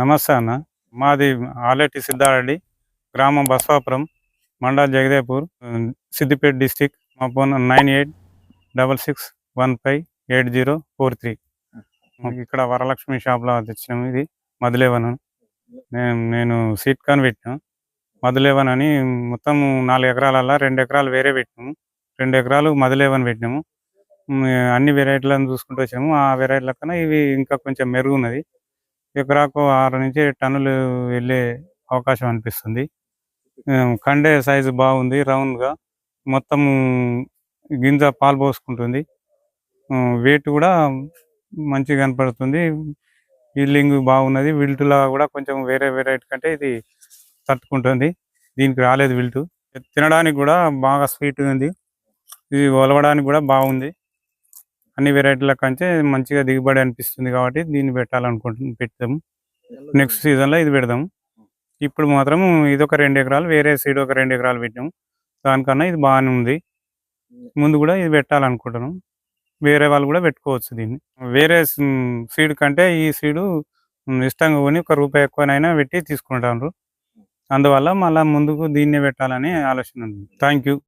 నమస్తే అన్న. మాది ఆలేటి సిద్ధారెడ్డి గ్రామం బస్వాపురం మండల్ జగదేపూర్ సిద్దిపేట డిస్టిక్ మా phone nine eight double six one five eight zero four three. ఇక్కడ వరలక్ష్మి షాప్లో తెచ్చినాము ఇది మధులేవన్. నేను నేను సీట్ కాన్ పెట్టినా. మధులేవన్ అని మొత్తం నాలుగు ఎకరాలల్లా రెండు ఎకరాలు వేరే పెట్టినాము రెండు ఎకరాలు మధులేవన్ పెట్టినాము. అన్ని వెరైటీలను చూసుకుంటూ వచ్చాము. ఆ వెరైటీల కన్నా ఇవి ఇంకా కొంచెం మెరుగు ఉన్నది. ఎకరాకు ఆరు నుంచి టన్నులు వెళ్ళే అవకాశం అనిపిస్తుంది. కండే సైజు బాగుంది రౌండ్గా మొత్తం గింజ పాలు పోసుకుంటుంది. వెయిట్ కూడా మంచిగా కనపడుతుంది. ఫీల్డింగ్ బాగున్నది. విల్టులా కూడా కొంచెం వేరే వెరైటీ కంటే ఇది తట్టుకుంటుంది. దీనికి రాలేదు విల్టు. తినడానికి కూడా బాగా స్వీట్ ఉంది. ఇది ఒలవడానికి కూడా బాగుంది. అన్ని వెరైటీల కంటే మంచిగా దిగుబడి అనిపిస్తుంది కాబట్టి దీన్ని పెట్టాలనుకుంటున్నాం పెడతాము నెక్స్ట్ సీజన్లో ఇది పెడదాం. ఇప్పుడు మాత్రం ఇది ఒక రెండు ఎకరాలు వేరే సీడ్ ఒక రెండు ఎకరాలు పెట్టాము. దానికన్నా ఇది బాగానే ఉంది. ముందు కూడా ఇది పెట్టాలనుకుంటున్నాం. వేరే వాళ్ళు కూడా పెట్టుకోవచ్చు దీన్ని. వేరే సీడ్ కంటే ఈ సీడు ఇష్టంగా కొని ఒక రూపాయి ఎక్కువనైనా పెట్టి తీసుకుంటారు అందువల్ల మళ్ళీ ముందుకు దీన్నే పెట్టాలని ఆలోచన థ్యాంక్ యూ